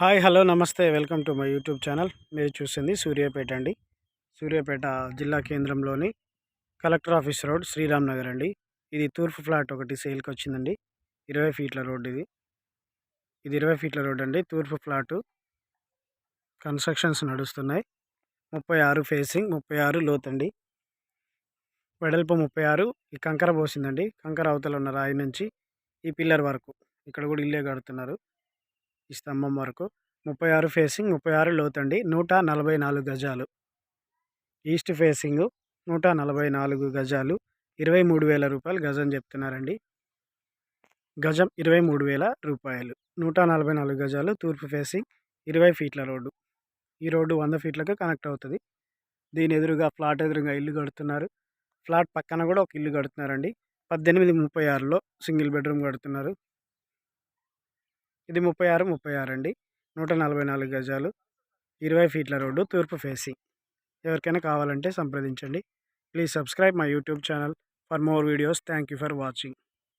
Hi hello నమస్తే welcome to my YouTube channel. మీరు చూసింది సూర్యాపేట అండి. సూర్యాపేట జిల్లా కేంద్రంలోని collector office road Sriram Nagar అండి. ఇది తూర్పు ఫ్లాట్ ఒకటి సేల్కి వచ్చిందండి. ఇరవై ఫీట్ల రోడ్ ఇది. ఇది ఇరవై ఫీట్ల రోడ్ అండి. తూర్పు ఫ్లాటు కన్స్ట్రక్షన్స్ నడుస్తున్నాయి. ముప్పై ఆరు ఫేసింగ్ ముప్పై ఆరు లోతండి వెడల్పు ముప్పై ఆరు. ఈ కంకర పోసిందండి. కంకర అవతల ఉన్న రాయి నుంచి ఈ పిల్లర్ వరకు. ఇక్కడ కూడా ఇల్లే కడుతున్నారు. ఈ స్తంభం వరకు. ముప్పై ఆరు ఫేసింగ్ ముప్పై ఆరు లోతండి. నూట నలభై నాలుగు గజాలు. ఈస్ట్ ఫేసింగ్ నూట నలభై నాలుగు గజాలు. ఇరవై మూడు వేల రూపాయలు గజం చెప్తున్నారండి. గజం ఇరవై మూడు వేల రూపాయలు. నూట నలభై నాలుగు గజాలు తూర్పు ఫేసింగ్ ఇరవై ఫీట్ల రోడ్డు. ఈ రోడ్డు వంద ఫీట్లకు కనెక్ట్ అవుతుంది. దీని ఎదురుగా ఫ్లాట్ ఎదురుగా ఇల్లు కడుతున్నారు. ఫ్లాట్ పక్కన కూడా ఒక ఇల్లు కడుతున్నారండి. పద్దెనిమిది ముప్పై ఆరులో సింగిల్ బెడ్రూమ్ కడుతున్నారు. ఇది ముప్పై ఆరు ముప్పై ఆరు అండి. నూట నలభై నాలుగు గజాలు. ఇరవై ఫీట్ల రోడ్డు తూర్పు ఫేసింగ్. ఎవరికైనా కావాలంటే సంప్రదించండి. Please subscribe my YouTube channel for more videos. Thank you for watching.